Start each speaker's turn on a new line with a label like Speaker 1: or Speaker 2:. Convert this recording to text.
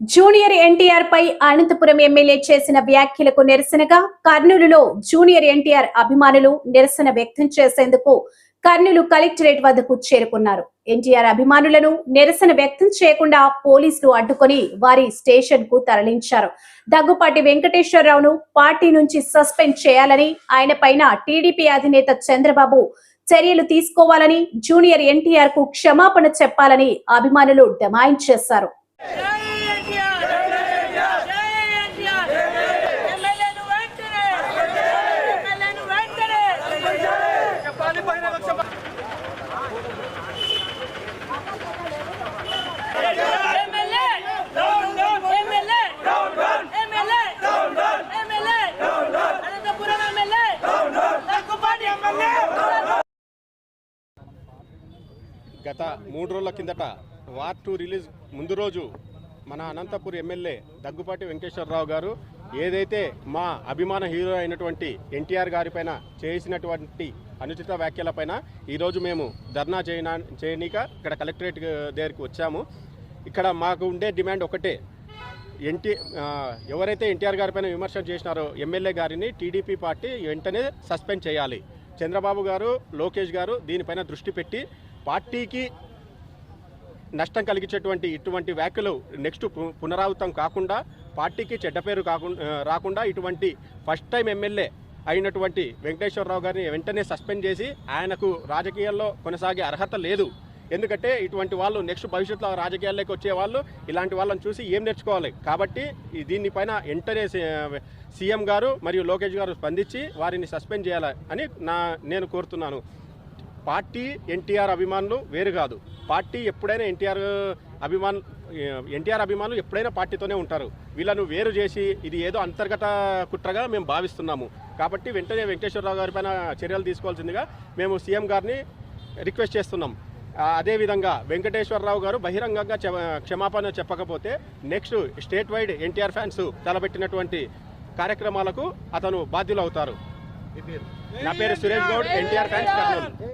Speaker 1: Junior NTR పై Anantapuram MLA చేసిన వ్యాఖ్యలకు నిరసనగా కర్నూలులో జూనియర్ ఎన్టీఆర్ అభిమానులు నిరసన వ్యక్తం చేసేందుకు కర్నూలు కలెక్టరేట్ వద్దకు చేరుకున్నారు. ఎన్టీఆర్ అభిమానులను నిరసన వ్యక్తం చేయకుండా పోలీసులు అడ్డుకొని వారి స్టేషన్కు తరలించారు. దగ్గుపాటి వెంకటేశ్వరరావును పార్టీ నుంచి సస్పెండ్ చేయాలని ఆయన పైన టీడీపీ అధినేత చంద్రబాబు చర్యలు తీసుకోవాలని జూనియర్ ఎన్టీఆర్కు క్షమాపణ చెప్పాలని అభిమానులు డిమాండ్ చేశారు
Speaker 2: జై ఎన్టీఆర్ జై ఎన్టీఆర్ ఎమ్మెల్యేను వెంటనే ఎమ్మెల్యేను వెంటనే చెప్పాలి పైన MLA MLA MLA MLA Anantapuram MLA Daggupati MLA
Speaker 3: గత మూడు రోజుల కిందట వార్ టూ రిలీజ్ ముందు రోజు మన అనంతపూర్ ఎమ్మెల్యే దగ్గుపాటి వెంకటేశ్వరరావు గారు ఏదైతే మా అభిమాన హీరో అయినటువంటి ఎన్టీఆర్ గారిపైన చేసినటువంటి అనుచిత వ్యాఖ్యలపైన ఈరోజు మేము ధర్నా చేయనా చేయనీక ఇక్కడ కలెక్టరేట్ దగ్గరికి వచ్చాము. ఇక్కడ మాకు ఉండే డిమాండ్ ఒకటే. ఎన్టీ ఎవరైతే ఎన్టీఆర్ గారిపైన విమర్శలు చేసినారో ఎమ్మెల్యే గారిని టీడీపీ పార్టీ వెంటనే సస్పెండ్ చేయాలి. చంద్రబాబు గారు లోకేష్ గారు దీనిపైన దృష్టి పెట్టి పార్టీకి నష్టం కలిగించేటువంటి ఇటువంటి వ్యాఖ్యలు నెక్స్ట్ పు- పునరావృతం కాకుండా పార్టీకి చెడ్డ పేరు కాకుండా రాకుండా ఇటువంటి ఫస్ట్ టైం ఎమ్మెల్యే అయినటువంటి వెంకటేశ్వరరావు గారిని వెంటనే సస్పెండ్ చేసి ఆయనకు రాజకీయాల్లో కొనసాగే అర్హత లేదు. ఎందుకంటే ఇటువంటి వాళ్ళు నెక్స్ట్ భవిష్యత్తులో రాజకీయాల్లోకి వచ్చే వాళ్ళు ఇలాంటి వాళ్ళని చూసి ఏం నేర్చుకోవాలి? కాబట్టి దీనిపైన వెంటనే సీఎం గారు మరియు లోకేష్ గారు స్పందించి వారిని సస్పెండ్ చేయాలి అని నా నేను కోరుతున్నాను. పార్టీ ఎన్టీఆర్ అభిమానులు వేరు కాదు. పార్టీ ఎప్పుడైనా ఎన్టీఆర్ అభిమానులు ఎన్టీఆర్ అభిమానులు ఎప్పుడైనా పార్టీతోనే ఉంటారు. వీళ్ళను వేరు చేసి ఇది ఏదో అంతర్గత కుట్రగా మేము భావిస్తున్నాము. కాబట్టి వెంటనే వెంకటేశ్వరరావు గారి పైన చర్యలు తీసుకోవాల్సిందిగా మేము సీఎం గారిని రిక్వెస్ట్ చేస్తున్నాం. అదేవిధంగా వెంకటేశ్వరరావు గారు బహిరంగంగా క్షమాపణ చెప్పకపోతే next state wide NTR fans తలపెట్టినటువంటి కార్యక్రమాలకు అతను బాధ్యులు అవుతారు నా పేరు సురేష్ గౌడ్ ఎన్టీఆర్ ఫ్యాన్స్ కర్నూలు.